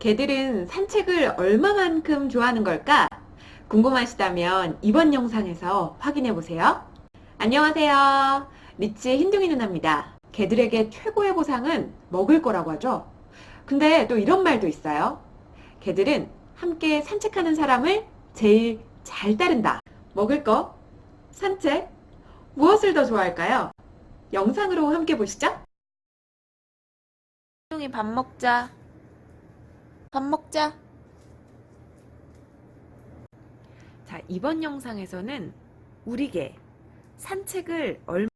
개들은 산책을 얼마만큼 좋아하는 걸까? 궁금하시다면 이번 영상에서 확인해 보세요. 안녕하세요. 리치의 흰둥이 누나입니다. 개들에게 최고의 보상은 먹을 거라고 하죠. 근데 또 이런 말도 있어요. 개들은 함께 산책하는 사람을 제일 잘 따른다. 먹을 거, 산책, 무엇을 더 좋아할까요? 영상으로 함께 보시죠. 흰둥이 밥 먹자. 밥 먹자. 자, 이번 영상에서는 우리 개 산책을 얼마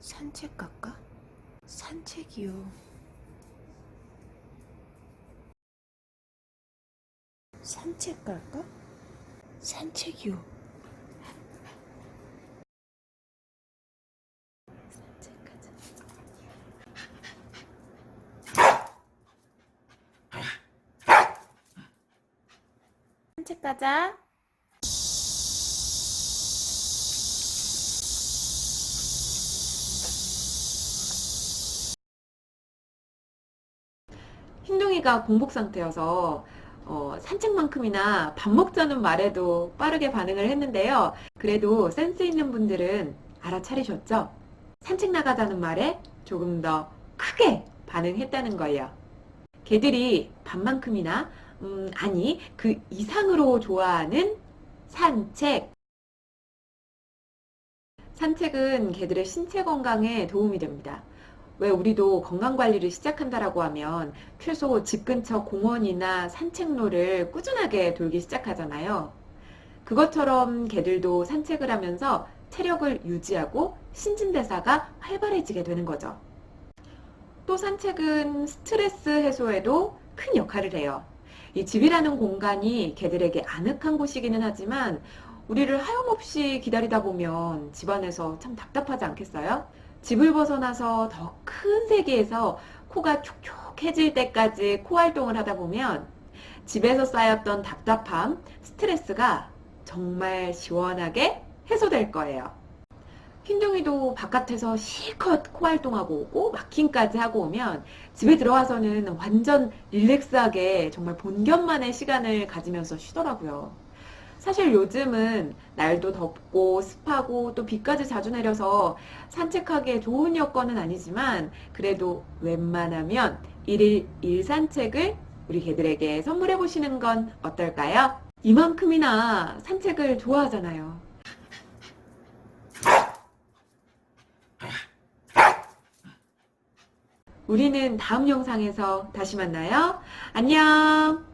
산책 갈까? 산책이요. 산책 갈까? 산책이요. 산책 가자. 산책 가자. 흰둥이가 공복 상태여서 어, 산책만큼이나 밥 먹자는 말에도 빠르게 반응을 했는데요. 그래도 센스 있는 분들은 알아차리셨죠? 산책 나가자는 말에 조금 더 크게 반응했다는 거예요. 개들이 밥만큼이나 음, 아니 그 이상으로 좋아하는 산책. 산책은 개들의 신체 건강에 도움이 됩니다. 왜 우리도 건강 관리를 시작한다라고 하면 최소 집 근처 공원이나 산책로를 꾸준하게 돌기 시작하잖아요. 그것처럼 개들도 산책을 하면서 체력을 유지하고 신진대사가 활발해지게 되는 거죠. 또 산책은 스트레스 해소에도 큰 역할을 해요. 이 집이라는 공간이 개들에게 아늑한 곳이기는 하지만 우리를 하염없이 기다리다 보면 집안에서 참 답답하지 않겠어요? 집을 벗어나서 더 큰 세계에서 코가 촉촉해질 때까지 코 활동을 하다 보면 집에서 쌓였던 답답함, 스트레스가 정말 시원하게 해소될 거예요. 흰둥이도 바깥에서 실컷 코 활동하고 오고 마킹까지 하고 오면 집에 들어와서는 완전 릴렉스하게 정말 본견만의 시간을 가지면서 쉬더라고요. 사실 요즘은 날도 덥고 습하고 또 비까지 자주 내려서 산책하기에 좋은 여건은 아니지만 그래도 웬만하면 일일 일산책을 우리 개들에게 선물해 보시는 건 어떨까요? 이만큼이나 산책을 좋아하잖아요. 우리는 다음 영상에서 다시 만나요. 안녕!